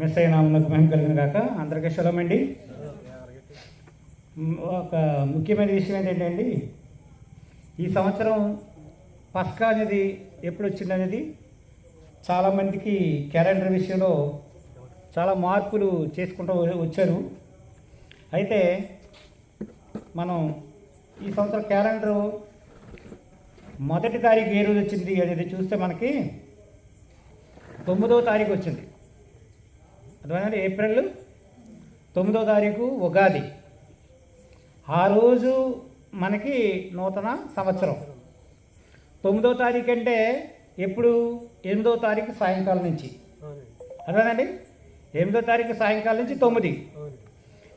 Miss అయిన నామకు మహిమ కలిగిన కాక అందరికీ శుభమండి. ఒక ముఖ్యమైన విషయం ఏంటంటే అండి ఈ సంవత్సరం పస్కా అనేది ఎప్పుడు వచ్చింది అనేది చాలామందికి క్యాలెండర్ విషయంలో చాలా మార్పులు చేసుకుంటూ వచ్చారు. అయితే మనం ఈ సంవత్సరం క్యాలెండర్ మొదటి తారీఖు ఏ రోజు వచ్చింది అనేది చూస్తే మనకి తొమ్మిదవ తారీఖు వచ్చింది. అర్థమైందండి? ఏప్రిల్ తొమ్మిదో తారీఖు ఉగాది. ఆ రోజు మనకి నూతన సంవత్సరం. తొమ్మిదో తారీఖు అంటే ఎప్పుడు? ఎనిమిదో తారీఖు సాయంకాలం నుంచి. అర్థమేనండి ఎనిమిదో తారీఖు సాయంకాలం నుంచి తొమ్మిది.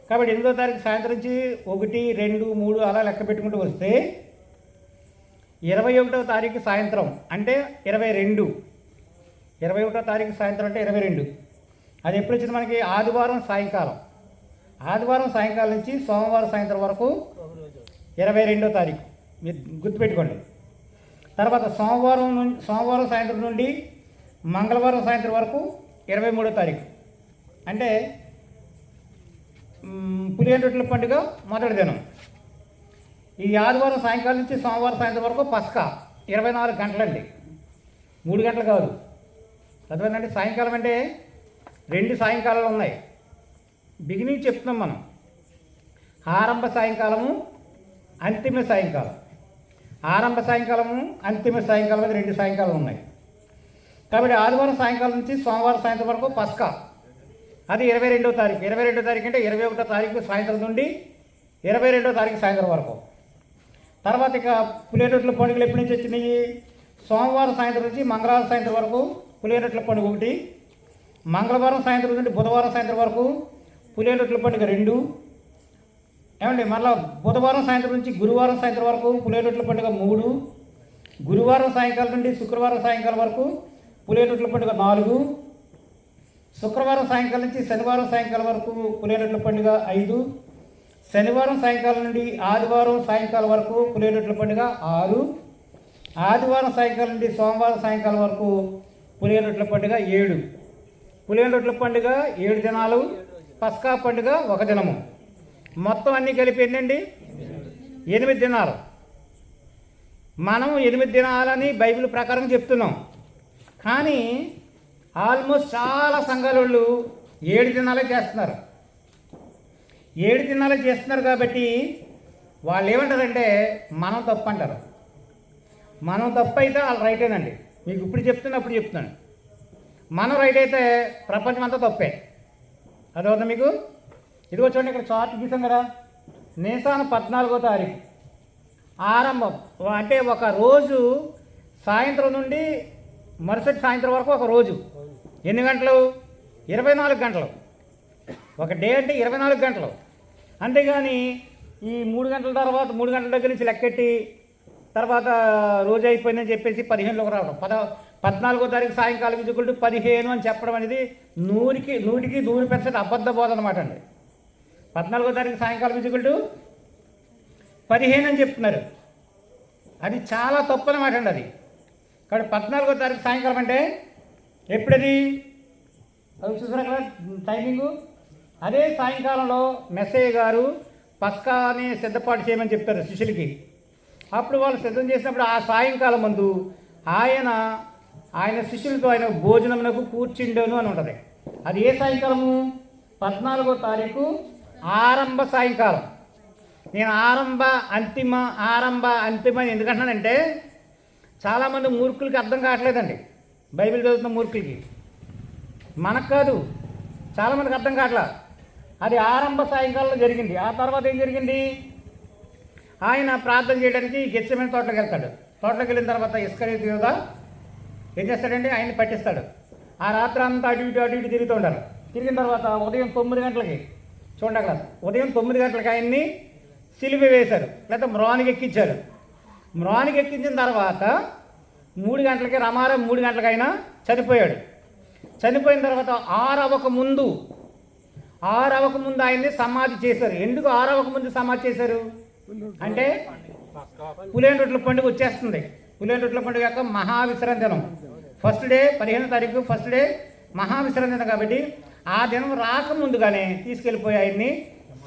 కాబట్టి ఎనిమిదో తారీఖు సాయంత్రం నుంచి ఒకటి రెండు మూడు అలా లెక్క పెట్టుకుంటూ వస్తే ఇరవై ఒకటో తారీఖు సాయంత్రం అంటే ఇరవై రెండు. ఇరవై ఒకటో తారీఖు సాయంత్రం అంటే ఇరవై రెండు. అది ఎప్పుడు వచ్చింది మనకి? ఆదివారం సాయంకాలం. ఆదివారం సాయంకాలం నుంచి సోమవారం సాయంత్రం వరకు ఇరవై రెండో తారీఖు. మీరు గుర్తుపెట్టుకోండి. తర్వాత సోమవారం నుండి సోమవారం సాయంత్రం నుండి మంగళవారం సాయంత్రం వరకు ఇరవై మూడో తారీఖు. అంటే మ్, పండుగ మొదటి దినం. ఈ ఆదివారం సాయంకాలం నుంచి సోమవారం సాయంత్రం వరకు పస్కా ఇరవై నాలుగు గంటలండి. మూడు గంటలు కాదు. అర్థమైందండి? సాయంకాలం అంటే రెండు సాయంకాలాలు ఉన్నాయి. బిగినింగ్ చెప్తున్నాం మనం. ఆరంభ సాయంకాలము అంతిమ సాయంకాలం. ఆరంభ సాయంకాలము అంతిమ సాయంకాలం అనేది రెండు సాయంకాలం ఉన్నాయి. కాబట్టి ఆదివారం సాయంకాలం నుంచి సోమవారం సాయంత్రం వరకు పస్కా. అది ఇరవై రెండో తారీఖు. ఇరవై రెండో తారీఖు అంటే ఇరవై ఒకటో తారీఖు సాయంత్రం నుండి ఇరవై రెండో తారీఖు సాయంత్రం వరకు. తర్వాత ఇక పులిహేరొట్ల పండుగలు ఎప్పటి నుంచి వచ్చినాయి? సోమవారం సాయంత్రం నుంచి మంగళవారం సాయంత్రం వరకు పులిహేరొట్ల పండుగ ఒకటి మంగళవారం సాయంత్రం నుండి బుధవారం సాయంత్రం వరకు పులిహేరొట్ల పండుగ రెండు. ఏమండి మళ్ళీ బుధవారం సాయంత్రం నుంచి గురువారం సాయంత్రం వరకు పులిహేరొట్ల పండుగ మూడు. గురువారం సాయంకాలం నుండి శుక్రవారం సాయంకాలం వరకు పులిహేరొట్ల పండుగ నాలుగు. శుక్రవారం సాయంకాలం నుంచి శనివారం సాయంకాలం వరకు పులిహేరొట్ల పండుగ ఐదు. శనివారం సాయంకాలం నుండి ఆదివారం సాయంకాలం వరకు పులిహేరొట్ల పండుగ ఆరు. ఆదివారం సాయంకాలం నుండి సోమవారం సాయంకాలం వరకు పులిహేరొట్ల పండుగ ఏడు. పులిహేరొట్ల పండుగ ఏడు దినాలు పస్కా పండుగ ఒక దినము. మొత్తం అన్నీ కలిపి ఎన్నండి? ఎనిమిది దినాలు. మనం ఎనిమిది దినాలని బైబిల్ ప్రకారం చెప్తున్నాం. కానీ ఆల్మోస్ట్ చాలా సంఘాల వాళ్ళు ఏడు దినాలే చేస్తున్నారు. ఏడు దినాలే చేస్తున్నారు కాబట్టి వాళ్ళు ఏమంటారంటే మనం తప్పు అంటారు. మనం తప్పు అయితే వాళ్ళు రైటేనండి. మీకు ఇప్పుడు చెప్తున్నప్పుడు చెప్తున్నాను. మనం రైట్ అయితే ప్రపంచం అంతా తప్పే. అదవుతుంది మీకు? ఇదిగో చూడండి ఇక్కడ చార్ట్ గీసాం కదా. నిసాన్ పద్నాలుగో తారీఖు. ఆరంభం. అంటే ఒక రోజు సాయంత్రం నుండి మరుసటి సాయంత్రం వరకు ఒక రోజు. ఎన్ని గంటలు? ఇరవై నాలుగు గంటలు. ఒక డే అంటే ఇరవై నాలుగు గంటలు. అంతేగాని ఈ మూడు గంటల తర్వాత మూడు గంటల దగ్గర నుంచి లెక్కెట్టి తర్వాత రోజు అయిపోయిందని చెప్పేసి పదిహేనులోకి రావడం. పద పద్నాలుగో తారీఖు సాయంకాలం ఇజుకుంటూ పదిహేను అని చెప్పడం అనేది నూరికి నూటికి నూరు పర్సెంట్ అబద్ధ బోధ అనమాట అండి. పద్నాలుగో తారీఖు సాయంకాలం ఇజుకుంటూ పదిహేను అని చెప్తున్నారు. అది చాలా తప్పు అనమాట అండి అది. కాబట్టి పద్నాలుగో తారీఖు సాయంకాలం అంటే ఎప్పుడది? అది చూసారా కదా టైమింగు అదే సాయంకాలంలో మెస్సయ్య గారు పస్కాని సిద్ధపాటు చేయమని చెప్తారు శిష్యులకి. అప్పుడు వాళ్ళు సిద్ధం చేసినప్పుడు ఆ సాయంకాలం ముందు ఆయన ఆయన శిష్యులతో ఆయన భోజనమునకు కూర్చుండను అని ఉంటుంది. అది ఏ సాయంకాలము? పద్నాలుగో తారీఖు ఆరంభ సాయంకాలం. నేను ఆరంభ అంతిమ ఆరంభ అంతిమ అని ఎందుకంటున్నానంటే చాలామంది మూర్ఖులకి అర్థం కావట్లేదండి. బైబిల్ చదువుతున్న మూర్ఖులకి. మనకు కాదు. చాలామందికి అర్థం కావట్లేదు అది ఆరంభ సాయంకాలంలో జరిగింది. ఆ తర్వాత ఏం జరిగింది? ఆయన ప్రార్థన చేయడానికి గెచ్చమైన తోటలోకి వెళ్తాడు. తోటలోకి వెళ్ళిన తర్వాత ఇస్కరేతు యోధ ఏం చేస్తాడండి? ఆయన్ని పట్టిస్తాడు. ఆ రాత్రి అంతా అటు ఇటు అటు ఇటు తిరుగుతూ ఉంటారు తిరిగిన తర్వాత ఉదయం తొమ్మిది గంటలకి చూడండి అక్కడ ఉదయం తొమ్మిది గంటలకి ఆయన్ని సిలిపి వేశారు. లేదా మ్రానికి ఎక్కించారు. మ్రానికి ఎక్కించిన తర్వాత మూడు గంటలకి రమారం మూడు గంటలకి ఆయన చనిపోయాడు. చనిపోయిన తర్వాత ఆరవక ముందు ఆరవక ముందు ఆయన్ని సమాధి చేశారు. ఎందుకు ఆరవక ముందు సమాధి చేశారు? అంటే పులేని రొట్టెల పండుగ వచ్చేస్తుంది. పులేని రొట్ల పండుగ యొక్క మహావిశ్రాంతి దినం. ఫస్ట్ డే పదిహేను తారీఖు ఫస్ట్ డే మహావిశ్రాంతి దినం కాబట్టి ఆ దినం రాకముందుగానే తీసుకెళ్ళిపోయి ఆయన్ని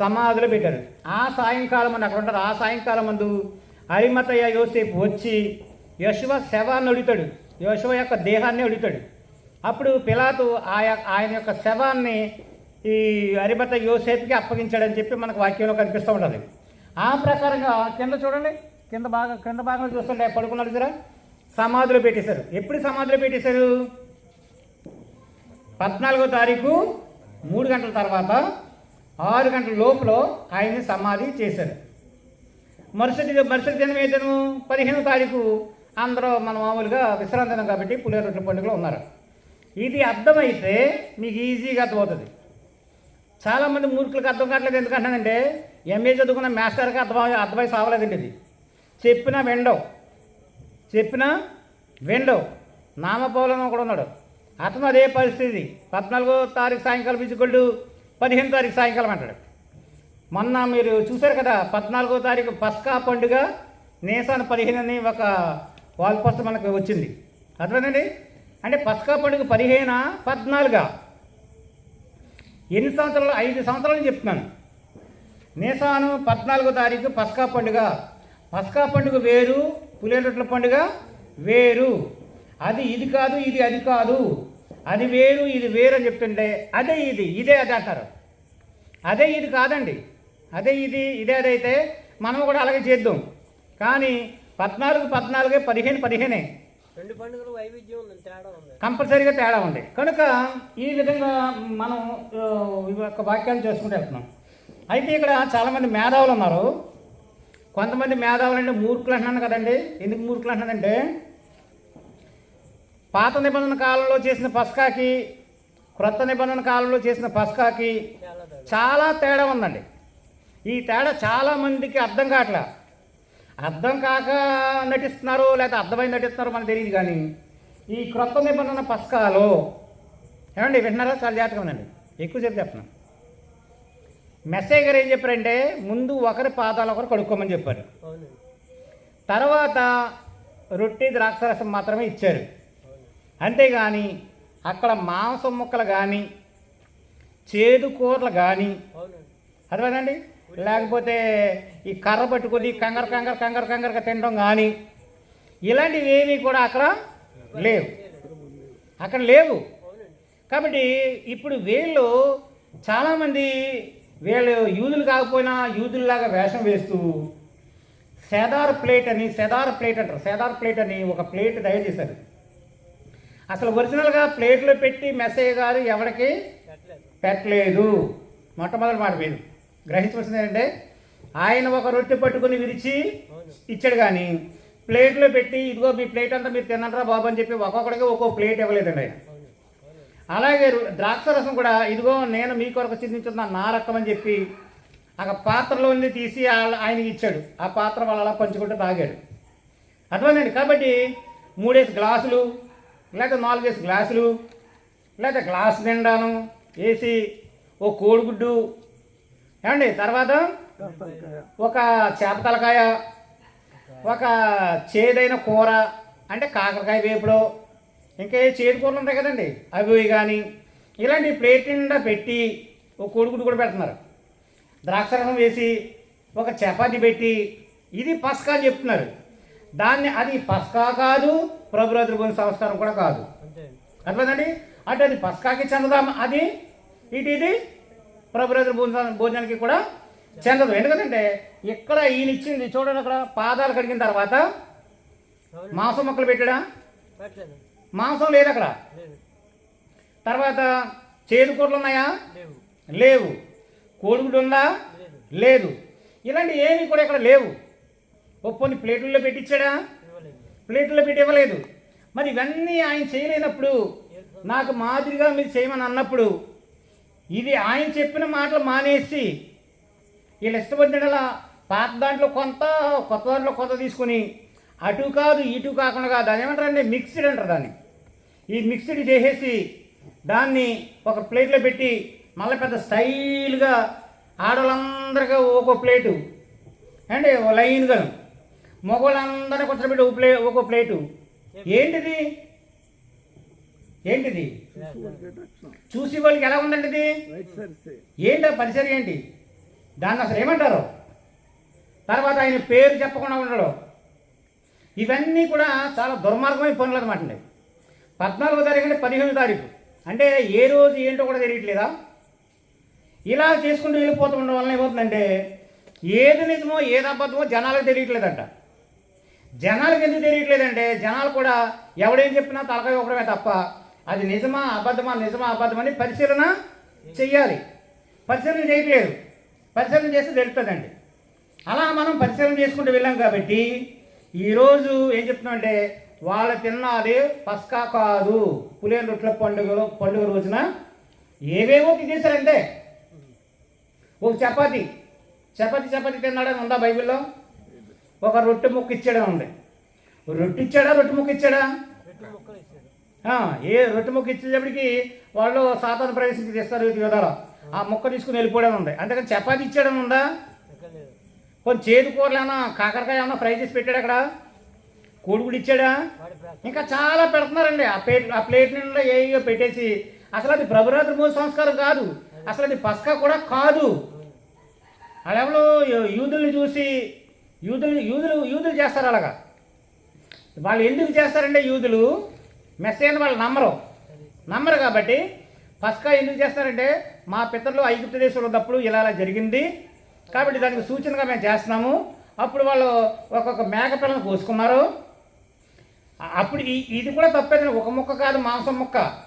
సమాధిలో పెట్టారు. ఆ సాయంకాలం అని అక్కడ ఉంటారు. ఆ సాయంకాలం ముందు అరిమతయ్య యోసేపు వచ్చి యశువ శవాన్ని అడుగుతాడు. యశువ యొక్క దేహాన్ని అడుగుతాడు. అప్పుడు పిలాతు ఆయా ఆయన యొక్క శవాన్ని ఈ అరిమత యోసేపుకి అప్పగించాడని చెప్పి మనకు వాక్యంలో కనిపిస్తూ ఉంటుంది ఆ ప్రకారంగా కింద చూడండి. కింద భాగం కింద భాగంలో చూస్తుంటే పడుకున్నారు చూరా సమాధిలో పెట్టేశారు. ఎప్పుడు సమాధిలో పెట్టేశారు? పద్నాలుగో తారీఖు మూడు గంటల తర్వాత ఆరు గంటల లోపల ఆయన్ని సమాధి చేశారు. మరుసటి మరుసటి దినం ఏదను పదిహేనో తారీఖు అందరూ మన మామూలుగా విశ్రాంతి దినం కాబట్టి పులిహోర రొట్టెల పండుగలో ఉన్నారు. ఇది అర్థమైతే మీకు ఈజీగా అర్థమవుతుంది. చాలామంది మూర్ఖులకు అర్థం కావట్లేదు ఎందుకంటానంటే ఎంఏ చదువుకున్న మాస్టర్కి అర్థం అర్థమై సావలేదండి ఇది. చెప్పినా వెండవు చెప్పినా వెండవు నామపౌలను కూడా ఉన్నాడు. అతను అదే పరిస్థితి. పద్నాలుగో తారీఖు సాయంకాలం ఇచ్చుకోళ్ళు పదిహేను తారీఖు సాయంకాలం అంటాడు. మొన్న మీరు చూశారు కదా పద్నాలుగో తారీఖు పస్కా పండుగ నేసాన పదిహేను అని ఒక వాల్పోస్ట్ మనకు వచ్చింది. అర్థమైందండి? అంటే పస్కా పండుగ పదిహేనా పద్నాలుగా? ఎన్ని సంవత్సరాలు? ఐదు సంవత్సరాలు చెప్తున్నాను. నేసాను పద్నాలుగో తారీఖు పస్కా పండుగ. పస్కా పండుగ వేరు పులిరొట్ల పండుగ వేరు. అది ఇది కాదు ఇది అది కాదు. అది వేరు ఇది వేరు అని చెప్తుంటే అదే ఇది ఇదే అది అంటారు. అదే ఇది కాదండి. అదే ఇది ఇదే అదైతే మనం కూడా అలాగే చేద్దాం. కానీ పద్నాలుగు పద్నాలుగే పదిహేను పదిహేనే. రెండు పండుగలు వైవిధ్యం ఉంది తేడా ఉంది. కంపల్సరీగా తేడా ఉంది. కనుక ఈ విధంగా మనం యొక్క వాక్యాలు చేసుకుంటూ వెళ్తున్నాం. అయితే ఇక్కడ చాలామంది మేధావులు ఉన్నారు. కొంతమంది మేధావులు అంటే మూర్ఖులు అంటున్నాను కదండి. ఎందుకు మూర్ఖులు అంటున్నానంటే పాత నిబంధన కాలంలో చేసిన పస్కాకి క్రొత్త నిబంధన కాలంలో చేసిన పస్కాకి చాలా తేడా. ఉందండి. ఈ తేడా చాలా మందికి అర్థం కావట్లా. అర్థం కాక నటిస్తున్నారు లేకపోతే అర్థమై నటిస్తున్నారో మనకు తెలియదు కానీ ఈ క్రొత్త నిబంధన పస్కాలో ఏమండి వింటున్నారా? చాలా జాగ్రత్తగా ఉందండి ఎక్కువసేపు చెప్తున్నాను మెస్సేజ్ గారు ఏం చెప్పారంటే ముందు ఒకరి పాదాలు ఒకరు కడుక్కోమని చెప్పారు. తర్వాత రొట్టె ద్రాక్షరసం మాత్రమే ఇచ్చారు. అంతేగాని అక్కడ మాంసం ముక్కలు కానీ చేదు కూరలు కానీ అవునండి. అర్థమైందండి? లేకపోతే ఈ కర్ర పట్టుకొని కంగారు కంగారు కంగారు కంగారుగా తినడం కానీ ఇలాంటివి ఏమీ కూడా అక్కడ లేవు. అక్కడ లేవు. కాబట్టి ఇప్పుడు వీళ్ళు చాలామంది వీళ్ళు యూదులు కాకపోయినా యూదుల్లాగా వేషం వేస్తూ సెదార్ ప్లేట్ అని సెదార్ ప్లేట్ అంటారు. సెదార్ ప్లేట్ అని ఒక ప్లేట్ తయారు చేశారు. అసలు ఒరిజినల్గా ప్లేట్లో పెట్టి మెసేజ్ గారు ఎవరికి పెట్టలేదు. పెట్టలేదు మొట్టమొదటి మాట మీరు గ్రహించవలసింది ఏంటంటే ఆయన ఒక రొట్టె పట్టుకుని విరిచి ఇచ్చాడు కానీ ప్లేట్లో పెట్టి ఇదిగో మీ ప్లేట్ అంతా మీరు తినంటారా బాబు అని చెప్పి ఒక్కొక్కడికి ఒక్కో ప్లేట్ ఇవ్వలేదండి ఆయన. అలాగే ద్రాక్ష రసం కూడా ఇదిగో నేను మీ కొరకు చిందించున్న నా రక్తం అని చెప్పి ఆ పాత్రలోని తీసి ఆయనకి ఇచ్చాడు. ఆ పాత్ర వాళ్ళు అలా పంచుకుంటూ తాగాడు అర్థమైందండి కాబట్టి మూడేసి గ్లాసులు లేకపోతే నాలుగేసి గ్లాసులు లేకపోతే గ్లాస్ నిండాను వేసి ఓ కోడిగుడ్డు ఏమండి తర్వాత? ఒక చేప తలకాయ ఒక చేదైన కూర అంటే కాకరకాయ వేపుడు ఇంకా ఏ చేదు కూరలు ఉంటాయి కదండి అవి కానీ ఇలాంటి ప్లేట్ నిండా పెట్టి ఒక కోడిగుడ్డు కూడా పెడుతున్నారు. ద్రాక్షరసం వేసి ఒక చపాతి పెట్టి ఇది పస్కా అని చెప్తున్నారు. దాన్ని అది పస్కా కాదు ప్రభురాత్రి భోజన సంస్కారం కూడా కాదు. అర్థమైందండి? అంటే అది పస్కాకి చెందదాం అది ఇటు ఇది ప్రభురాజు భోజన భోజనానికి కూడా చెందదు. ఎందుకంటే ఇక్కడ ఈయన ఇచ్చింది చూడండి అక్కడ పాదాలు కడిగిన తర్వాత మాంసం మొక్కలు పెట్టాడా? మాంసం లేదు అక్కడ. తర్వాత చేదు కూరలు ఉన్నాయా? లేవు. కోడిగుడు కోడిగుడ్డు ఉందా? లేదు. ఇలాంటి ఏమీ కూడా ఇక్కడ లేవు. ఒప్పని ప్లేట్లలో పెట్టించాడా ప్లేట్లలో ప్లేట్లో పెట్టి ఇవ్వలేదు. మరి ఇవన్నీ ఆయన చేయలేనప్పుడు నాకు మాదిరిగా మీరు చేయమని అన్నప్పుడు ఇది ఆయన చెప్పిన మాటలు మానేసి వీళ్ళు ఇష్టపడినలా పాత దాంట్లో కొంత కొత్త దాంట్లో కొంత తీసుకొని అటు కాదు ఇటు కాకుండా కాదు దాని ఏమంటారండి మిక్స్డ్ అంటారు దాన్ని. ఈ మిక్స్డ్ చేసేసి దాన్ని ఒక ప్లేట్లో పెట్టి మళ్ళీ పెద్ద స్టైల్గా ఆడవాళ్ళందరికీ ఒక్కో ప్లేటు. అండి లైన్గా మగవాళ్ళందరినీ కూర్చోబెట్టి ఒక ప్లే ఒక్కో ప్లేటు. ఏంటిది? ఏంటిది? చూసి వాళ్ళకి ఎలా ఉందండి ఇది? ఏంటి ఆ పరిసరం ఏంటి? దాన్ని అసలు ఏమంటారు? తర్వాత ఆయన పేరు చెప్పకుండా ఉండడం. ఇవన్నీ కూడా చాలా దుర్మార్గమైన పనులు అనమాట అండి. పద్నాలుగో తారీఖు అంటే పదిహేను తారీఖు. అంటే ఏ రోజు ఏంటో కూడా తెలియట్లేదా? ఇలా చేసుకుంటూ వెళ్ళిపోతూ ఉండడం వల్ల ఏమవుతుందంటే ఏది నిజమో ఏది అబద్ధమో జనాలకు తెలియట్లేదంట. జనాలకు ఎందుకు తెలియట్లేదంటే జనాలు కూడా ఎవడేం చెప్పినా తలకాయ ఒకడమే తప్ప అది నిజమా అబద్ధమా నిజమా అబద్ధమని పరిశీలన చెయ్యాలి. పరిశీలన చేయట్లేదు. పరిశీలన చేస్తే తెలుస్తుందండి అలా మనం పరిశీలన చేసుకుంటూ వెళ్ళాం కాబట్టి ఈరోజు ఏం చెప్తున్నామంటే వాళ్ళు తిన్నది పస్కా కాదు. పులియన్ రొట్టెల పండుగలో పండుగ రోజున ఏవేవో తినేశారంటే ఒక చపాతి. చపాతి చపాతి తిన్నాడని ఉందా బైబిల్లో? ఒక రొట్టె ముక్క ఇచ్చాడని ఉంది? రొట్టె ఇచ్చాడా రొట్టె ముక్క ఇచ్చాడా? ఏ రొట్టె ముక్క ఇచ్చేటప్పటికి వాళ్ళు సాతాను ప్రవేశించి తెస్తారు యోధాలో ఆ ముక్క తీసుకుని వెళ్ళిపోవడం ఉంది. అంతేకాని చపాతి ఇచ్చాడని ఉందా? కొన్ని చేతి చేదు కూరలు ఏమన్నా కాకరకాయ ఏమన్నా ఫ్రై చేసి పెట్టాడు అక్కడ? కోడిగుడు ఇచ్చాడా? ఇంకా చాలా పెడుతున్నారండి. ఆ ప్లేట్ ఆ ప్లేట్ నిండా ఏయో పెట్టేసి. అసలు అది ప్రభురాత్రి మూడు సంస్కారం కాదు. అసలు అది పస్కా కూడా కాదు. వాళ్ళెవరో యూదుల్ని చూసి యూదులు యూదులు యూదులు చేస్తారు అలాగా. వాళ్ళు ఎందుకు చేస్తారంటే యూదులు? మెస్సేని వాళ్ళు నమ్మరు. నమ్మరు కాబట్టి పస్కా ఎందుకు చేస్తారంటే మా పితరులు ఐగుప్తు దేశంలో ఉన్నప్పుడు ఇలా ఇలా జరిగింది. కాబట్టి దానికి సూచనగా మేము చేస్తున్నాము. అప్పుడు వాళ్ళు ఒక్కొక్క మేకపిల్లను కోసుకున్నారు. అప్పుడు ఇది కూడా తప్పేది ఒక ముక్క కాదు మాంసం ముక్క.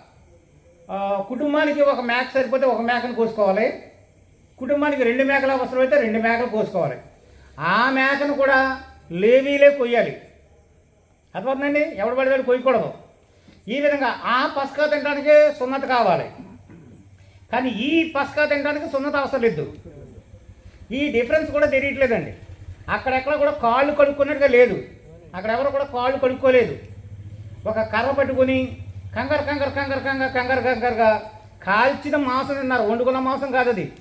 కుటుంబానికి ఒక మేక సరిపోతే ఒక మేకను కోసుకోవాలి. కుటుంబానికి రెండు మేకలు అవసరమైతే రెండు మేకలు కోసుకోవాలి. ఆ మేకను కూడా లేవీలే కొయ్యాలి. అర్థమవుతుందండి? ఎవడు పడితే కొయ్యకూడదు. ఈ విధంగా ఆ పస్కా తినడానికి సున్నత కావాలి. కానీ ఈ పస్కా తినడానికి సున్నత అవసరం లేదు. ఈ డిఫరెన్స్ కూడా తెలియట్లేదండి. అక్కడెక్కడ కూడా కాళ్ళు కడుక్కున్నట్టుగా లేదు. అక్కడ ఎవరు కూడా కాళ్ళు కడుక్కోలేదు. ఒక కర్ర పట్టుకొని కంగారు కంగారు కంగారు కంగారు కంగారు కంగారుగా కాల్చిన మాంసం తిన్నారు. వండుకున్న మాంసం కాదు అది.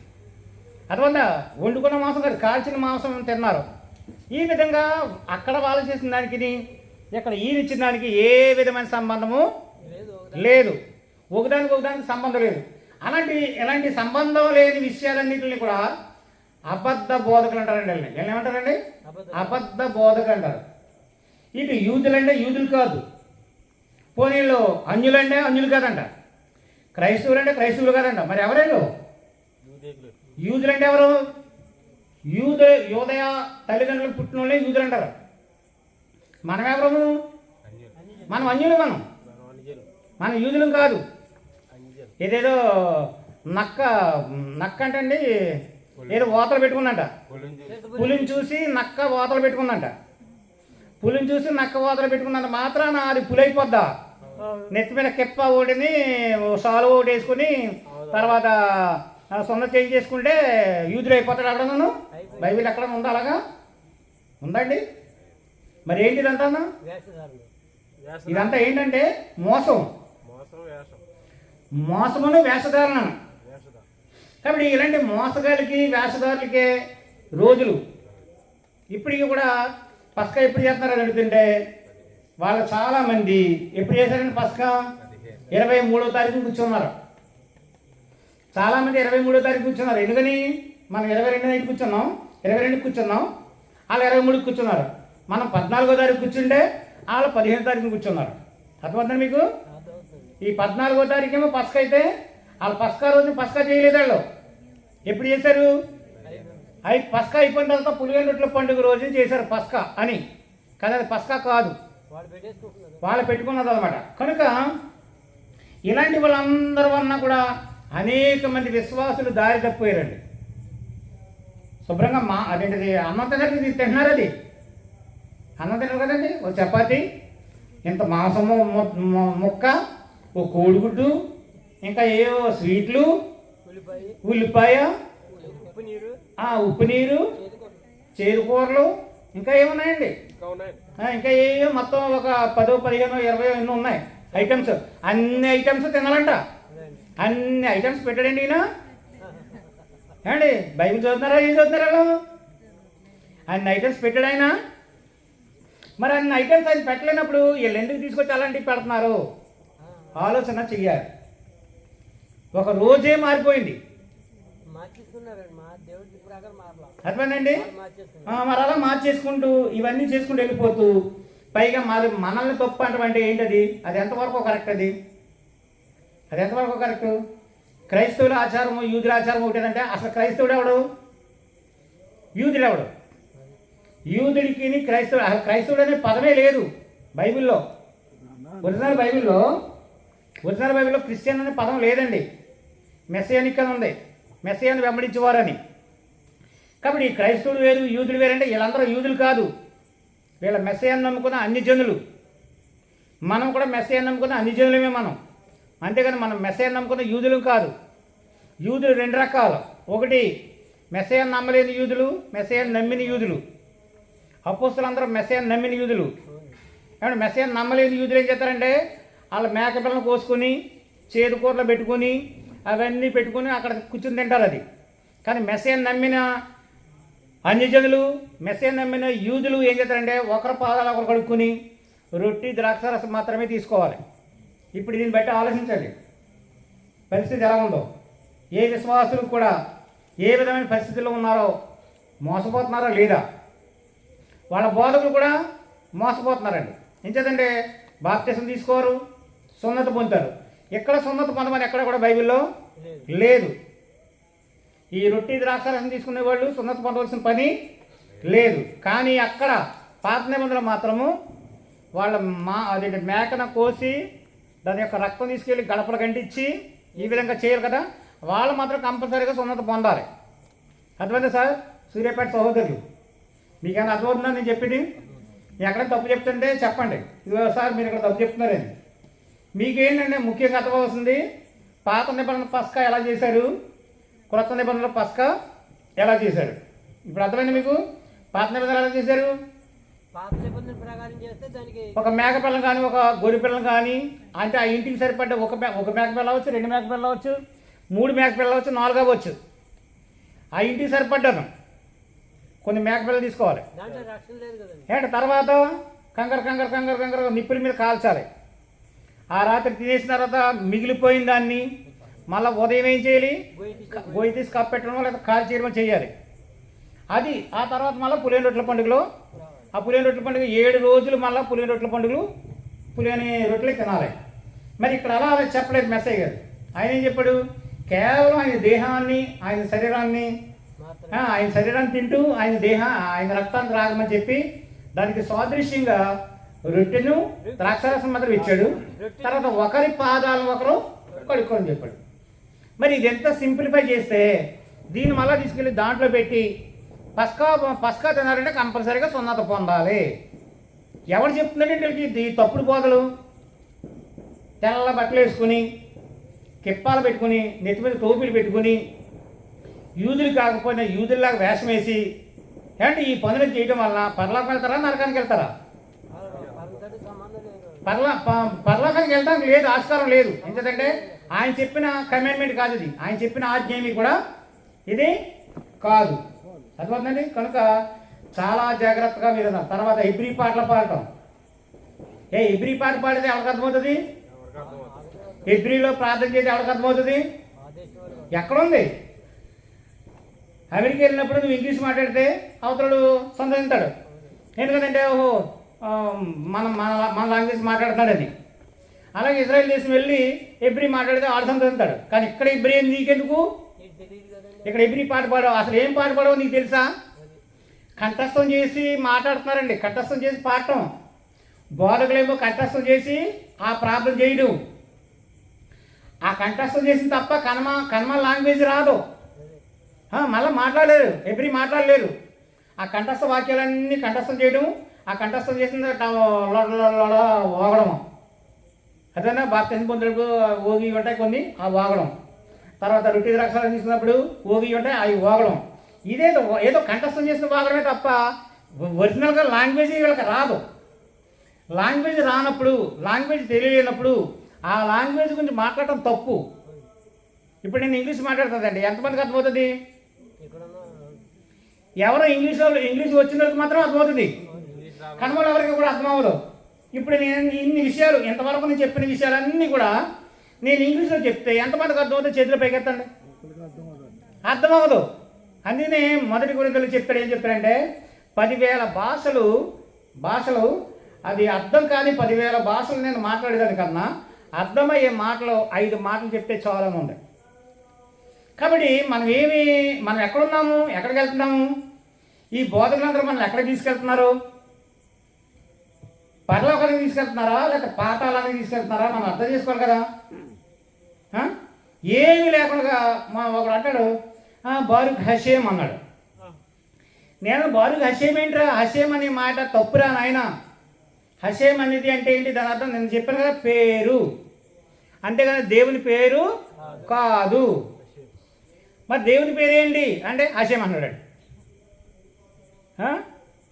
అర్థమైందా? వండుకున్న మాంసం కాదు కాల్చిన మాంసం తిన్నారు. ఈ విధంగా అక్కడ వాళ్ళు చేసిన దానికి ఇక్కడ ఈయన ఇచ్చిన దానికి ఏ విధమైన సంబంధము లేదు ఒకదానికి ఒకదానికి సంబంధం లేదు. అలాంటి ఎలాంటి సంబంధం లేని విషయాలన్నింటినీ కూడా అబద్ధ బోధకులు అంటారండి వీళ్ళని. వీళ్ళని ఏమంటారండి? అబద్ధం. బోధకులు అంటారు. ఇటు యూదులంటే యూదులు కాదు. పోనీళ్ళు అన్యులంటే అన్యులు కాదంట. క్రైస్తవులు అంటే క్రైస్తవులు కాదంట. మరి ఎవరేళ్ళు? యూదులంటే ఎవరు? యూద యోదయ తల్లిదండ్రులు పుట్టిన వాళ్ళే యూదులు అంటారు. మనం ఎవరము మనం అన్యులు మనం మనం యూదులం కాదు. ఏదేదో నక్క నక్క అంటండి ఏదో ఓతలు పెట్టుకుందంట. పులిని చూసి నక్క ఓతలు పెట్టుకుందంట. పులిని చూసి నక్క ఓతలు పెట్టుకున్నంత మాత్రాన అది పులి అయిపోద్దా నెత్తి మీద కెప్ప ఓడిని సాలు ఒకటి వేసుకుని తర్వాత సొంత చేంజ్ చేసుకుంటే యూదులు అయిపోతాడు అక్కడ నన్ను బైబిల్ ఎక్కడ ఉందా అలాగా? ఉందండి మరి ఏంటి ఇదంతా వేషధారణ ఇదంతా ఏంటంటే మోసం. మోసమును వేషధారణ. కాబట్టి ఇలాంటి మోసగాళ్ళకి వేషధారులకే రోజులు. ఇప్పటికి కూడా పస్కా ఎప్పుడు చేస్తున్నారు అని అడుగుతుంటే వాళ్ళు చాలామంది ఎప్పుడు చేశారండి పస్కా? ఇరవై మూడో తారీఖు కూర్చున్నారు. చాలామంది ఇరవై మూడో తారీఖు కూర్చున్నారు. ఎందుకని? మనం ఇరవై రెండు నైట్ కూర్చున్నాం. ఇరవై రెండు కూర్చున్నాం. వాళ్ళు ఇరవై మూడుకి కూర్చున్నారు. మనం పద్నాలుగో తారీఖు కూర్చుంటే వాళ్ళు పదిహేను తారీఖున కూర్చున్నారు. అర్థమవుతుంది మీకు? ఈ పద్నాలుగో తారీఖు ఏమో పస్కా అయితే వాళ్ళు పస్కా రోజు పస్కా చేయలేదు వాళ్ళు. ఎప్పుడు చేశారు? అయి పస్కా అయిపోయిన తర్వాత పులిగొండ పండుగ రోజు చేశారు పస్కా అని. కానీ అది పస్కా కాదు. వాళ్ళు పెట్టుకున్నది అనమాట కనుక ఇలాంటి వాళ్ళందరి వలన కూడా అనేక మంది విశ్వాసులు దారి తప్పిపోయారండి. శుభ్రంగా మా అదేంటిది అన్నంత గారికి తింటున్నారు అది? అన్నం తినరు కదండి? ఓ చపాతి ఇంత మాంసము ముక్క ఓ కోడిగుడ్డు ఇంకా ఏవో స్వీట్లు ఉల్లిపాయ ఉప్పు నీరు ఆ ఉప్పు నీరు చేదుకో చేదు కూరలు ఇంకా ఏమున్నాయండి? ఇంకా ఉన్నాయండి. ఆ, ఇంకా ఏయో మొత్తం ఒక పదో పదిహేను ఇరవై ఎన్నో ఉన్నాయి. ఐటమ్స్. అన్ని ఐటమ్స్ తినాలంట. అన్ని ఐటమ్స్ పెట్టాడండి ఈయన. ఏమండి? బైబిల్ చదువుతున్నారా? ఏం చదువుతున్నారా వాళ్ళు? అన్ని ఐటమ్స్ పెట్టాడు ఆయన. మరి అన్ని ఐటమ్స్ ఆయన పెట్టలేనప్పుడు వీళ్ళు ఎందుకు తీసుకొచ్చి అలాంటివి పెడుతున్నారు? ఆలోచన చెయ్యాలి. ఒక రోజే మారిపోయింది. ఆ, మరి అలా మార్చేసుకుంటూ ఇవన్నీ చేసుకుంటూ వెళ్ళిపోతూ పైగా మరి మనల్ని తప్పు అంటే ఏంటది? అది ఎంతవరకు కరెక్ట్ అది? అది ఎంతవరకు కరెక్ట్ క్రైస్తవుల ఆచారము యూదుల ఆచారం ఒకటేనంటే అసలు క్రైస్తవుడు ఎవడు? యూదుడు ఎవడు? యూదుడికి క్రైస్తవుడు అసలు క్రైస్తవుడు అనే పదమే లేదు బైబిల్లో. ఒరిజినల్ బైబిల్లో ఒరిజినల్ బైబిల్లో క్రిస్టియన్ అనే పదం లేదండి. మెస్సియానిక్ అని ఉంది మెస్సియాన్ని వెంబడించేవారని. కాబట్టి ఈ క్రైస్తవుడు వేరు యూదులు వేరంటే వీళ్ళందరూ యూదులు కాదు. వీళ్ళ మెస్సయాన్ని నమ్ముకున్న అన్ని జనులు. మనం కూడా మెస్సయాన్ని నమ్ముకున్న అన్ని జనులమే మనం. అంతేగాని మనం మెస్సయాన్ని నమ్ముకున్న యూదులు కాదు. యూదులు రెండు రకాలు. ఒకటి మెస్సయాన్ని నమ్మలేని యూదులు మెస్సయాన్ని నమ్మిన యూదులు. అపోస్తులందరూ మెస్సయాన్ని నమ్మిన యూదులు. ఏమంటే మెస్సయాన్ని నమ్మలేని యూదులు ఏం చేస్తారంటే వాళ్ళ మేకపిల్లను కోసుకొని చేదు కూరలు పెట్టుకొని అవన్నీ పెట్టుకొని అక్కడ కూర్చుని తింటారు అది. కానీ మెస్సయాన్ని నమ్మిన అన్యజనులు మెస్సయాన్ని నమ్మిన యూదులు ఏం చేస్తారంటే ఒకరి పాదాలు ఒకరు కడుక్కొని రొట్టి ద్రాక్షరసం మాత్రమే తీసుకోవాలి. ఇప్పుడు దీన్ని బట్టి ఆలోచించండి. పరిస్థితి ఎలా ఉందో. ఏ విశ్వాసులు కూడా ఏ విధమైన పరిస్థితుల్లో ఉన్నారో మోసపోతున్నారో లేదా? వాళ్ళ బోధకులు కూడా మోసపోతున్నారండి. ఎంచేతంటే బాప్తిసం తీసుకోరు సున్నత పొందుతారు. ఎక్కడ సున్నత పొందమని ఎక్కడ కూడా బైబిల్లో లేదు. ఈ రొట్టి ద్రాక్షారసం తీసుకునే వాళ్ళు సున్నత పొందవలసిన పని లేదు. కానీ అక్కడ పాత నిబంధనలు మాత్రము వాళ్ళ మా అదేంటి మేకన కోసి దాని యొక్క రక్తం తీసుకెళ్ళి గడపలు గంటించి ఈ విధంగా చేయాలి కదా. వాళ్ళు మాత్రం కంపల్సరీగా సున్నత పొందాలి. అర్థమైందా సార్? సూర్యాపేట సహోదరులు. మీకేమైనా అర్థమవుతుందా నేను చెప్పింది? ఎక్కడ తప్పు చెప్తుంటే చెప్పండి. ఇదిగో సార్ మీరు ఇక్కడ తప్పు చెప్తున్నారని మీకేంటంటే ముఖ్యంగా అర్థమవుతుంది పాత నిబంధన పస్కా ఎలా చేశారు? క్రొత్త నిబంధనల పస్కా ఎలా చేశారు? ఇప్పుడు అర్థమైంది మీకు? పాత నిబంధనలు ఎలా చేశారు? పాత నిబంధన ప్రకారం చేస్తే దానికి ఒక మేక పిల్లని కానీ ఒక గొర్రె పిల్లని కానీ అంటే ఆ ఇంటికి సరిపడ్డ ఒక ఒక మేక పిల్ల అవచ్చు రెండు మేక పిల్ల అవచ్చు మూడు మేక పిల్ల అవచ్చు నాలుగు అవ్వచ్చు. ఆ ఇంటికి సరిపడ్డాను. కొన్ని మేక పిల్లలు తీసుకోవాలి ఏంటి తర్వాత? కంకర కంకర కంకర కంకర నిప్పుల మీద కాల్చాలి. ఆ రాత్రి తినేసిన తర్వాత మిగిలిపోయిన దాన్ని మళ్ళీ ఉదయం ఏం చేయాలి? గొయ్యి తీసి గోయి తీసి కప్పు పెట్టడం లేదా కాల్ చేయడం చేయాలి. అది ఆ తర్వాత మళ్ళీ పులియని రొట్టెల పండుగలో ఆ పులియని రొట్టెల పండుగ ఏడు రోజులు మళ్ళీ పులియని రొట్టెల పండుగలు పులియని రొట్టెలే తినాలి. మరి ఇక్కడ అలా అలా చెప్పలేదు మెస్సయ్య గారు. ఆయన ఏం చెప్పాడు? కేవలం ఆయన దేహాన్ని ఆయన శరీరాన్ని ఆయన శరీరాన్ని తింటూ ఆయన దేహ ఆయన రక్తాన్ని త్రాగమని చెప్పి దానికి సాదృశ్యంగా రొట్టెను ద్రాక్షరసం మాత్రం ఇచ్చాడు. తర్వాత ఒకరి పాదాలను ఒకరు కడుక్కొని చెప్పాడు. మరి ఇది ఎంత సింప్లిఫై చేస్తే దీన్ని మళ్ళీ తీసుకెళ్ళి దాంట్లో పెట్టి పస్కా పస్కా తినాలంటే కంపల్సరీగా సున్నత పొందాలి. ఎవరు చెప్తున్నాడంటే వీళ్ళకి? ఈ తప్పుడు బోధలు. తెల్ల బట్టలు వేసుకుని కిప్పాలు పెట్టుకుని నెత్తి మీద టోపీలు పెట్టుకుని యూదులు కాకపోయినా యూదుల్లాగా వేషం వేసి ఏమంటే ఈ పనులు చేయడం వలన పరలోకం వెళ్తారా నరకానికి వెళ్తారా? పర్లా పరలోకానికి వెళ్ళడానికి లేదు ఆస్కారం లేదు. ఎందుకంటే ఆయన చెప్పిన కమాండ్మెంట్ కాదు ఇది. ఆయన చెప్పిన ఆజ్ఞ ఏమీ కూడా ఇది కాదు. అర్థమవుతుందండి కనుక చాలా జాగ్రత్తగా మీరు తర్వాత ఇబ్రి పాటలు పాడటం. ఏ ఇబ్రి పాట పాడితే ఎవరికి అర్థమవుతుంది? ఇబ్రిలో ప్రార్థన చేసి ఎవరికి అర్థమవుతుంది? ఎక్కడుంది అమెరికా వెళ్ళినప్పుడు నువ్వు ఇంగ్లీష్ మాట్లాడితే అవతలడు సంతోషిస్తాడు ఎందుకంటే ఓహో మనం మన మన మన లాంగ్వేజ్ మాట్లాడుతున్నాడని. అలాగే ఇజ్రాయెల్ దేశం వెళ్ళి ఎబ్రి మాట్లాడితే ఆడు సంతోషిస్తాడు కానీ ఇక్కడ ఎబ్రి ఏంది నీకెందుకు? ఇక్కడ ఎబ్రి పాట పాడావు. అసలు ఏం పాట పాడవు నీకు తెలుసా? కంఠస్థం చేసి మాట్లాడుతున్నారండి. కంఠస్థం చేసి పాడటం. బోధకులేమో కంఠస్థం చేసి ఆ ప్రాబ్లం చేయడం. ఆ కంఠస్థం చేసిన తప్ప కనమ కనమ లాంగ్వేజ్ రాదు. మళ్ళీ మాట్లాడలేరు ఎప్పుడీ మాట్లాడలేరు ఆ కంఠస్థ వాక్యాలన్నీ కంఠస్థం చేయడం ఆ కంఠస్థం చేసిన ట- లొడ ఓగడము అదేనా బాప్తిజం పొందినప్పుడు ఓగి ఉంటాయి కొన్ని ఆ వాగడం. తర్వాత రొట్టి ద్రాక్షాలు తీసుకున్నప్పుడు ఓగి ఉంటాయి అవి ఓగడం ఇదేదో ఏదో కంఠస్థం చేసిన వాగడమే తప్ప ఒరిజినల్గా లాంగ్వేజ్ వీళ్ళకి రాదు. లాంగ్వేజ్ రానప్పుడు లాంగ్వేజ్ తెలియలేనప్పుడు ఆ లాంగ్వేజ్ గురించి మాట్లాడటం తప్పు. ఇప్పుడు నేను ఇంగ్లీష్ మాట్లాడుతుందండి. ఎంతమందికి అర్థమవుతుంది? ఎవరో ఇంగ్లీష్ వాళ్ళు ఇంగ్లీష్ వచ్చిన వాళ్ళకి మాత్రం అర్థమవుతుంది. కనుమలు ఎవరికి కూడా అర్థం అవ్వదు ఇప్పుడు నేను ఇన్ని విషయాలు ఇంతవరకు నేను చెప్పిన విషయాలన్నీ కూడా నేను ఇంగ్లీష్లో చెప్తే ఎంతమందికి అర్థమవుతుంది చేతిలో పైకెత్తండి? అవ్వదు అందుకనే మొదటి గురించి చెప్పాడు ఏం చెప్పాడంటే పదివేల భాషలు భాషలు అది అర్థం కాని పదివేల భాషలు నేను మాట్లాడేదాని కన్నా అర్థమయ్యే మాటలు ఐదు మాటలు చెప్తే చాలా ఉంది కాబట్టి మనం ఏమి మనం ఎక్కడున్నాము? ఎక్కడికి వెళ్తున్నాము? ఈ బోధకులందరు మనల్ని ఎక్కడికి తీసుకెళ్తున్నారు? పరలోకానికి తీసుకెళ్తున్నారా? లేకపోతే పాతాలానికి తీసుకెళ్తున్నారా? మనం అర్థం చేసుకోవాలి కదా. ఏమి ఏమీ లేకుండా మా ఒకడు అంటాడు బారు బారుక్ హషేం అన్నాడు. నేను బారు హషేం ఏంట్రా? హషేం అనే మాట తప్పురా నాయన? హషేం అనేది అంటే ఏంటి? దాని అర్థం నేను చెప్పాను కదా పేరు. అంతేగాని దేవుని పేరు కాదు. మరి దేవుని పేరు ఏంటి అంటే హషేం అన్నాడు.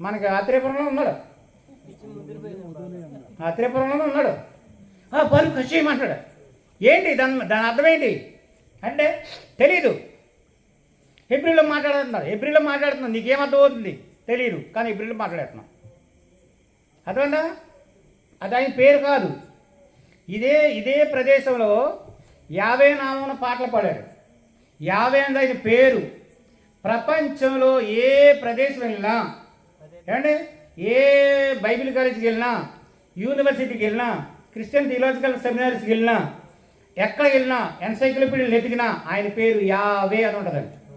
మనకి ఆత్రేయపురంలో ఉన్నాడు. ఆత్రేయపురంలోనే ఆత్రేయపురంలో ఉన్నాడు. ఆ పరుగు హషేం ఏంటి దాని దాని అర్థం ఏంటి? అంటే తెలీదు. ఏప్రిల్లో మాట్లాడుతున్నారు. ఏప్రిల్లో మాట్లాడుతున్నావు నీకేం అర్థం అవుతుంది? తెలియదు కానీ ఏప్రిల్లో మాట్లాడుతున్నాం. అర్థమైందా? అది ఆయన పేరు కాదు. ఇదే ఇదే ప్రదేశంలో యాభై నామన పాటలు పాడారు యాభై అనేది ఆయన పేరు. ప్రపంచంలో ఏ ప్రదేశం వెళ్ళినా ఏమండి? ఏ బైబిల్ కాలేజీకి వెళ్ళినా యూనివర్సిటీకి వెళ్ళినా క్రిస్టియన్ థియలాజికల్ సెమినార్స్కి వెళ్ళినా ఎక్కడ వెళ్ళినా ఎన్సైక్లోపీడియాలు ఎతికినా ఆయన పేరు యావే అని ఉంటుందండి.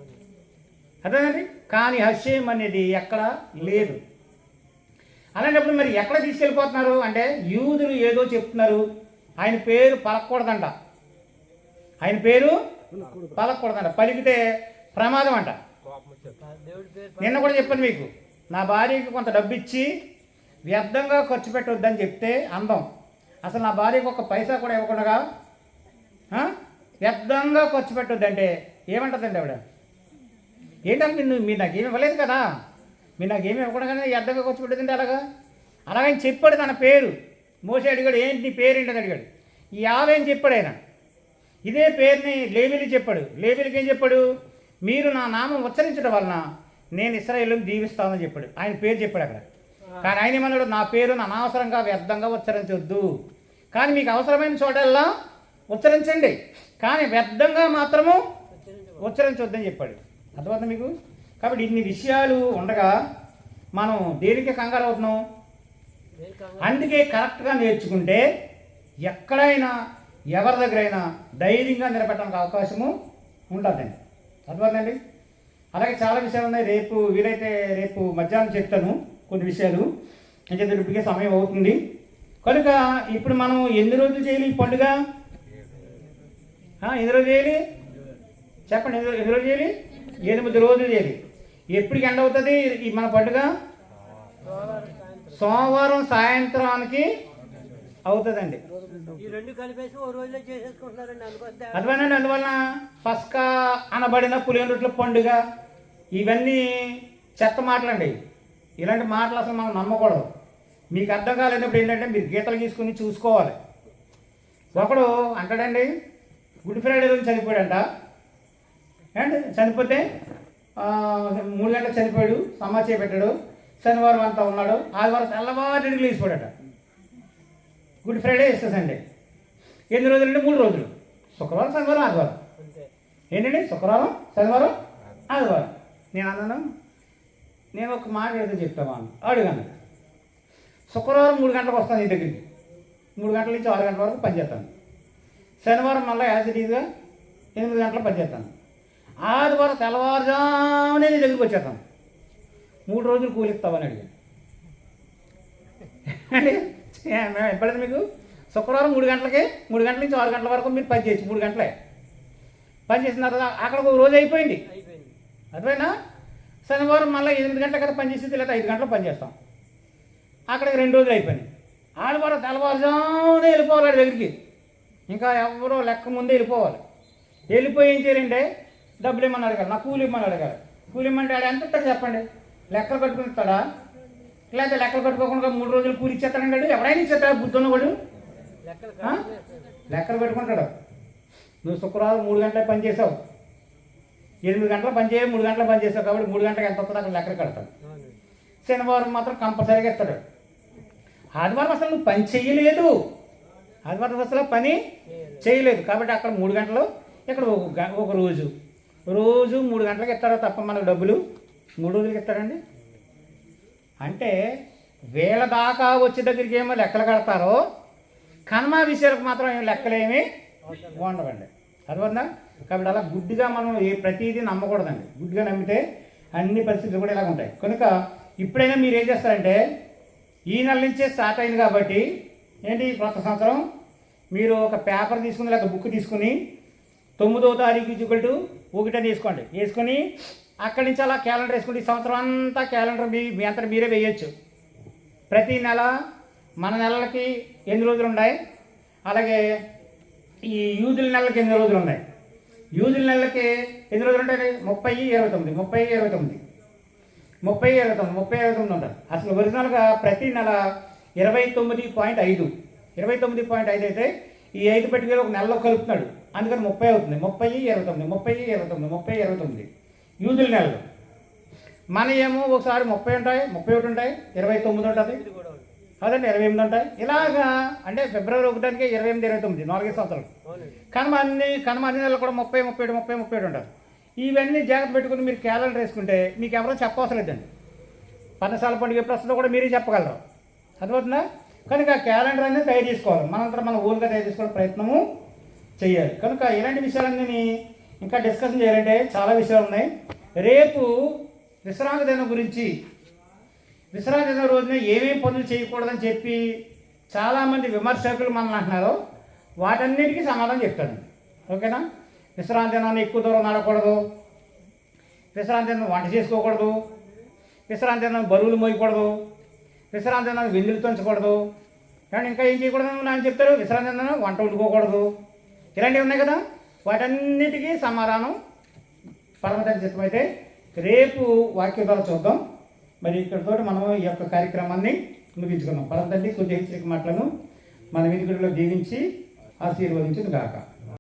అర్థమండి కానీ హస్యం అనేది ఎక్కడ లేదు. అలాంటప్పుడు మరి ఎక్కడ తీసుకెళ్ళిపోతున్నారు? అంటే యూదులు ఏదో చెప్తున్నారు. ఆయన పేరు పలకూడదంట. ఆయన పేరు పలకూడదంట. పలికితే ప్రమాదం అంట. నిన్న కూడా చెప్పాను మీకు. నా భార్యకి కొంత డబ్బు ఇచ్చి వ్యర్థంగా ఖర్చు పెట్టొద్దని చెప్తే అందం. అసలు నా భార్యకు ఒక పైసా కూడా ఇవ్వకుండా వ్యర్థంగా ఖర్చు పెట్టొద్దంటే ఏమంటుందండి ఆవిడ? ఏంటంటే మీరు మీరు నాకేమి ఇవ్వలేదు కదా? మీరు నాకేమి ఇవ్వకుండా వ్యర్థంగా ఖర్చు పెట్టదండి అలాగా అలాగని చెప్పాడు తన పేరు. మోసే అడిగాడు ఏంటి నీ పేరు ఏంటని అడిగాడు. ఈ యాభై అని చెప్పాడు ఆయన. ఇదే పేరుని లేవిలి చెప్పాడు. లేవిలికి ఏం చెప్పాడు? మీరు నా నామం ఉచ్చరించడం వలన నేను ఇస్రాయేల్ని దీవిస్తానని చెప్పాడు. ఆయన పేరు చెప్పాడు అక్కడ. కానీ ఆయన ఏమన్నాడు? నా పేరును అనవసరంగా వ్యర్థంగా ఉచ్చరించొద్దు. కానీ మీకు అవసరమైన చోటల్లా ఉచ్చరించండి. కానీ వ్యర్థంగా మాత్రము ఉచ్చరించొద్దని చెప్పాడు. అర్థమవుతుంది మీకు? కాబట్టి ఇన్ని విషయాలు ఉండగా మనం దేనికి కంగారు అవుతున్నాం? అందుకే కరెక్ట్గా నేర్చుకుంటే ఎక్కడైనా ఎవరి దగ్గరైనా ధైర్యంగా నిలబెట్టడానికి అవకాశము ఉంటుందండి అర్థమైందండి? అలాగే చాలా విషయాలు ఉన్నాయి. రేపు వీలైతే రేపు మధ్యాహ్నం చెప్తాను కొన్ని విషయాలు. ఎందుకంటే ఇప్పటికే సమయం అవుతుంది. కనుక ఇప్పుడు మనం ఎన్ని రోజులు చేయాలి ఈ పండుగ? ఎన్ని రోజులు చేయాలి? చెప్పండి ఎన్ని రోజు- ఎన్ని రోజులు చేయాలి? ఎనిమిది రోజులు చేయాలి. ఎప్పటికి ఎండ్ అవుతుంది ఈ మన పండుగ? సోమవారం సాయంత్రానికి అవుతుందండి. ఈ రెండు కలిపేసి ఓ రోజులో చేసేసుకుంటున్నారండి అర్థమైందండి అందువలన పస్కా అనబడిన పులియన్ రొట్టెల పండుగ ఇవన్నీ చెత్త మాటలండి. ఇలాంటి మాటలు అసలు మనం నమ్మకూడదు. మీకు అర్థం కాలేనప్పుడు ఏంటంటే మీరు గీతలు గీసుకుని చూసుకోవాలి. ఒకడు అంటాడండి గుడ్ ఫ్రైడే రోజు చనిపోయాడంట. ఏంటి? చనిపోతే మూడు గంటలకు చనిపోయాడు సమాచారం పెట్టాడు శనివారం అంతా ఉన్నాడు. ఆదివారం తెల్లవారుడికి లేచిపోయాడట. గుడ్ ఫ్రైడే ఇస్తే సండే. ఎన్ని రోజులు అంటే మూడు రోజులు. శుక్రవారం శనివారం ఆదివారం. ఏంటండి? శుక్రవారం శనివారం ఆదివారం. నేను అన్నాను నేను ఒక మాట ఏదో చెప్తామా అడుగాను. శుక్రవారం మూడు గంటలకు వస్తాను నీ దగ్గరికి. మూడు గంటల నుంచి ఆరు గంటల వరకు పనిచేస్తాను. శనివారం మళ్ళీ యాసిటీగా ఎనిమిది గంటలకు పనిచేస్తాను. ఆదివారం తెల్లవారుజామునే నీ దగ్గరికి వచ్చేస్తాను. మూడు రోజులు కూలిస్తామని అడిగాను. మేము ఎప్పుడైతే మీకు? శుక్రవారం మూడు గంటలకి మూడు గంటల నుంచి ఆరు గంటల వరకు మీరు పని చేయొచ్చు మూడు గంటలే. పని చేసిన తర్వాత అక్కడ ఒక రోజు అయిపోయింది. అయిపోయింది అర్థమైనా శనివారం మళ్ళీ ఎనిమిది గంటల కదా పని లేదా ఐదు గంటలు పని చేస్తాం. అక్కడికి రెండు రోజులు అయిపోయింది. ఆడవారు తెల్లవారుజామునే వెళ్ళిపోవాలి వాడి దగ్గరికి. ఇంకా ఎవరో లెక్క ముందే వెళ్ళిపోవాలి. వెళ్ళిపోయి ఏం చేయాలంటే డబ్బులు ఇమ్మని అడగాలి. నా కూలి ఇమ్మని అడగాలి. కూలి ఇమ్మంటే ఆడ ఎంత ఇస్తాడు చెప్పండి? లెక్కలు కట్టుకుని ఇస్తాడా? లేకపోతే లెక్కలు కట్టుకోకుండా మూడు రోజులు కూలి ఇచ్చేస్తాడండి ఎవడైనా ఎవరైనా ఇచ్చేస్తాడు బుద్ధున్న వాడు? లెక్కలు పెట్టుకుంటాడు. నువ్వు శుక్రవారం మూడు గంటల పని చేసావు. ఎనిమిది గంటల పని చేయ మూడు గంటల పని చేసావు కాబట్టి మూడు గంటలకు ఎంత వస్తుందో అక్కడ లెక్కలు కడతాడు శనివారం మాత్రం కంపల్సరీగా ఇస్తాడు. ఆదివారం అసలు నువ్వు పని చేయలేదు. ఆదివారం అసలు పని చేయలేదు. కాబట్టి అక్కడ మూడు గంటలు ఇక్కడ ఒక ఒక రోజు. రోజు మూడు గంటలకు ఇస్తారా తప్ప మనకు డబ్బులు మూడు రోజులకి ఇస్తారండి అంటే వేల దాకా వచ్చే దగ్గరికి ఏమో లెక్కలు కడతారో కనుమ విషయాలకు మాత్రం ఏం లెక్కలేమి ఉండవండి. అర్థమైందా? కాబట్టి అలా గుడ్డిగా మనం ఏ ప్రతిదీ నమ్మకూడదండి. గుడ్డిగా నమ్మితే అన్ని పరిస్థితులు కూడా ఇలాగ ఉంటాయి. కనుక ఇప్పుడైనా మీరు ఏం చేస్తారంటే ఈ నెల నుంచే స్టార్ట్ అయింది కాబట్టి ఏంటి కొత్త సంవత్సరం? మీరు ఒక పేపర్ తీసుకుని లేక బుక్ తీసుకుని తొమ్మిదో తారీఖు ఈక్వల్ టు ఒకటే తీసుకోండి వేసుకొని అక్కడి నుంచి అలా క్యాలెండర్ వేసుకుంటే ఈ సంవత్సరం అంతా క్యాలెండర్ మీ మీ అంతా మీరే వేయచ్చు. ప్రతి నెల మన నెలలకి ఎన్ని రోజులు ఉన్నాయి అలాగే ఈ యూదుల నెలలకి ఎన్ని రోజులు ఉన్నాయి యూదుల నెలలకి ఎన్ని రోజులు ఉంటాయి? ముప్పై ఇరవై తొమ్మిది. ముప్పై ఇరవై తొమ్మిది. ముప్పై ఇరవై తొమ్మిది. ముప్పై ఇరవై తొమ్మిది ఉంటుంది అసలు ఒరిజినల్గా ప్రతి నెల ఇరవై తొమ్మిది పాయింట్ ఐదు. ఇరవై తొమ్మిది పాయింట్ ఐదు అయితే ఈ ఐదు పెట్టుకుని ఒక నెలలో కలుపుతున్నాడు. అందుకని ముప్పై అవుతుంది. ముప్పై ఇరవై తొమ్మిది. ముప్పై ఇరవై తొమ్మిది. ముప్పై ఇరవై తొమ్మిది. యూదుల నెలలు మన ఏమో ఒకసారి ముప్పై ఉంటాయి ముప్పై ఒకటి ఉంటాయి ఇరవై తొమ్మిది ఉంటుంది. అదండి ఇరవై ఎనిమిది ఉంటాయి. ఇలాగా అంటే ఫిబ్రవరి ఒకటానికి ఇరవై ఎనిమిది ఇరవై తొమ్మిది నాలుగైదు సంవత్సరాలు. కనుమ అన్ని కనుమ అన్ని నెలలు కూడా ముప్పై ముప్పై ఏడు ముప్పై ముప్పై ఏడు ఉంటారు ఇవన్నీ జాగ్రత్త పెట్టుకుని మీరు క్యాలెండర్ వేసుకుంటే మీకు ఎవరో చెప్పవసరం లేదండి. పన్నసాల పండుగ ఎప్పుడు వస్తుందో కూడా మీరే చెప్పగలరు. అర్థమవుతుందా? కనుక ఆ క్యాలెండర్ అనేది తయారు చేసుకోవాలి. మనంతా మన ఓన్గా తయారు చేసుకోవడం ప్రయత్నము చేయాలి. కనుక ఇలాంటి విషయాలన్నీ ఇంకా డిస్కషన్ చేయాలంటే చాలా విషయాలు ఉన్నాయి. రేపు విశ్రాంతి దినం గురించి విశ్రాంతి దినం రోజున ఏమేమి పనులు చేయకూడదని చెప్పి చాలామంది విమర్శకులు మనల్ని అంటున్నారు. వాటన్నిటికీ సమాధానం చెప్తాను. ఓకేనా? విశ్రాంతి దినాన్ని ఎక్కువ దూరం నడకూడదు విశ్రాంతి దినం వంట చేసుకోకూడదు. విశ్రాంతి దినం బరువులు మోయకూడదు. విశ్రాంతి దినాన్ని వెందులు తుంచకూడదు. కానీ ఇంకా ఏం చేయకూడదు అని చెప్తారు? విశ్రాంతి దినం వంట వండుకోకూడదు. ఇలాంటివి ఉన్నాయి కదా? వాటన్నిటికీ సమాధానం పరమతని అయితే రేపు వాక్య ద్వారా చూద్దాం. మరి ఇక్కడితో మనం ఈ యొక్క కార్యక్రమాన్ని ముగించుకున్నాం పరమతండి కొద్ది హెచ్చరిక మాటలను మన వెనుకలో దీవించి ఆశీర్వదించును గాక